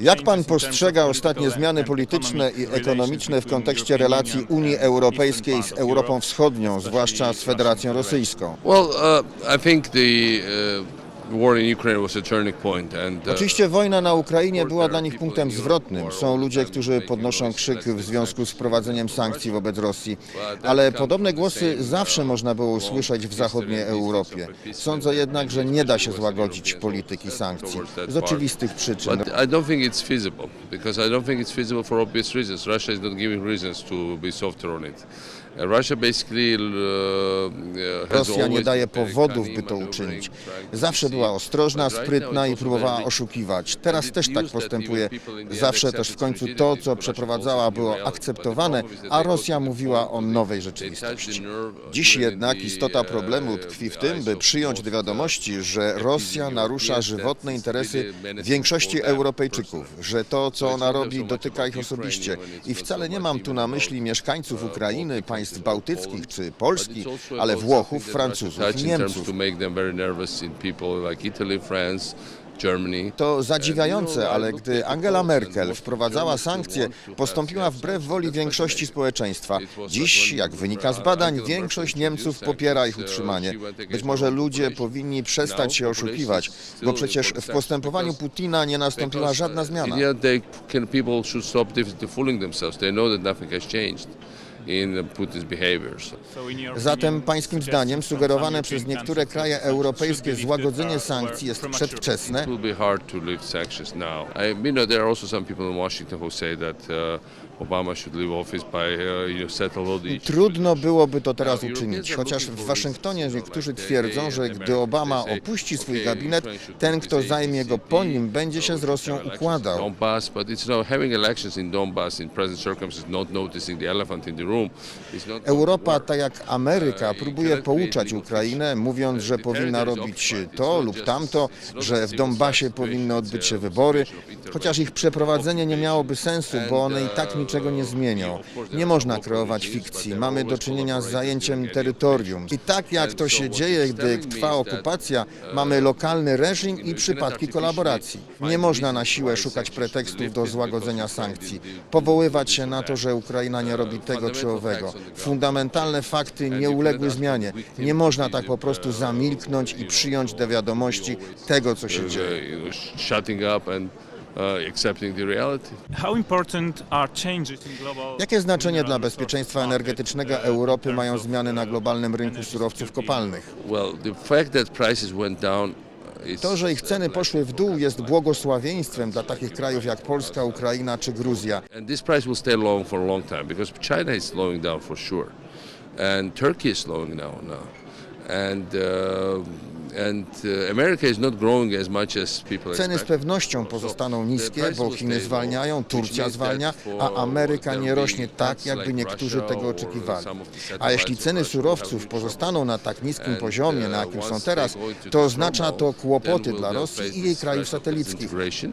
Jak pan postrzega ostatnie zmiany polityczne i ekonomiczne w kontekście relacji Unii Europejskiej z Europą Wschodnią, zwłaszcza z Federacją? Rosyjską? Well, uh, I think the uh, uh, Oczywiście wojna na Ukrainie była dla nich punktem zwrotnym. Są ludzie, którzy podnoszą krzyk w związku z wprowadzeniem sankcji wobec Rosji, ale podobne głosy zawsze można było usłyszeć w zachodniej Europie. Sądzę jednak, że nie da się złagodzić polityki sankcji z oczywistych przyczyn. Uh, Rosja nie daje powodów, by to uczynić. Zawsze była ostrożna, sprytna i próbowała oszukiwać. Teraz też tak postępuje. Zawsze też w końcu to, co przeprowadzała, było akceptowane, a Rosja mówiła o nowej rzeczywistości. Dziś jednak istota problemu tkwi w tym, by przyjąć do uh, wiadomości, że Rosja narusza żywotne interesy większości Europejczyków, że to, co ona robi, dotyka ich osobiście. I wcale nie mam tu na myśli mieszkańców Ukrainy, Baltic państw bałtyckich czy Polski, ale Włochów, Francuzów, Niemców. to zadziwiające, ale gdy Angela Merkel wprowadzała sankcje, postąpiła wbrew woli większości społeczeństwa. Dziś, jak wynika z badań, większość Niemców popiera ich utrzymanie. Być może ludzie powinni przestać się oszukiwać, bo przecież w postępowaniu Putina nie nastąpiła żadna zmiana. Uh, Zatem pańskim zdaniem sugerowane przez niektóre kraje europejskie złagodzenie are- sankcji jest przedwczesne. Uh, Obama should leave office by uh, you know settle all the issues. Trudno byłoby to teraz uczynić, chociaż w Waszyngtonie niektórzy twierdzą, że gdy Obama opuści swój gabinet, ten, kto zajmie go po nim, będzie się z Rosją układał. Europa, tak jak Ameryka, próbuje pouczać Ukrainę, mówiąc, że powinna robić to lub tamto, że w Donbasie powinny odbyć się wybory, chociaż ich przeprowadzenie nie miałoby sensu, bo one i tak niczego nie zmienią. Nie można kreować fikcji. Mamy do czynienia z zajęciem terytorium. I tak jak to się dzieje, gdy trwa okupacja, mamy lokalny reżim i przypadki kolaboracji. Nie można na siłę szukać pretekstów do złagodzenia sankcji, powoływać się na to, że Ukraina nie robi tego czy owego. Fundamentalne fakty nie uległy zmianie. Nie można tak po prostu zamilknąć i przyjąć do wiadomości tego, co się dzieje. Uh, accepting the reality. How important are changes in global Jakie znaczenie dla bezpieczeństwa energetycznego uh, Europy mają zmiany na uh, globalnym rynku surowców kopalnych? Well, the fact that prices went down is To, że ich ceny poszły w dół jest błogosławieństwem dla takich krajów jak Polska, Ukraina czy Gruzja. And this price will stay low for a long time because China is slowing down for sure, and Turkey is slowing down now, and uh, uh, Ceny z pewnością pozostaną niskie, bo Chiny zwalniają, Turcja zwalnia, a Ameryka nie rośnie tak, jakby niektórzy tego oczekiwali. A jeśli ceny surowców pozostaną na tak niskim poziomie, na jakim są teraz, to oznacza to kłopoty dla Rosji i jej krajów satelickich. Uh.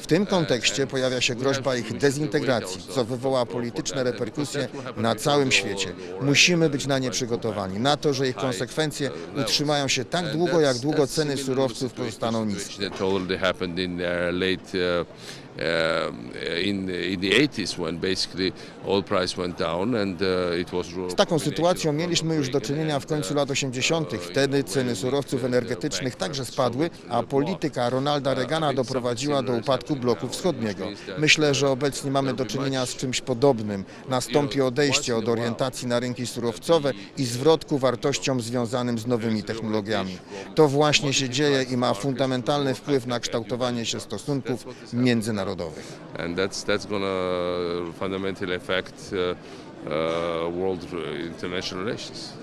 W tym kontekście pojawia się groźba ich dezintegracji, co wywoła polityczne reperkusje na całym świecie. Musimy być na nie przygotowani, na to, że ich konsekwencje utrzymają się tak długo, jak długo ceny surowców pozostaną niskie. That already happened in the late uh, in, in the 80s when basically oil price went down and uh, it was Z taką sytuacją mieliśmy już do czynienia w końcu lat 80. Wtedy ceny surowców energetycznych także spadły, a polityka Ronalda Reagana doprowadziła do upadku bloku wschodniego. Myślę, że obecnie mamy do czynienia z czymś podobnym. Nastąpi odejście od orientacji na rynki surowcowe i zwrot ku wartościom związanym z nowymi technologiami. To właśnie się dzieje i ma fundamentalny wpływ na kształtowanie się stosunków międzynarodowych. And that's that's to fundamentally affect uh, uh, world international relations.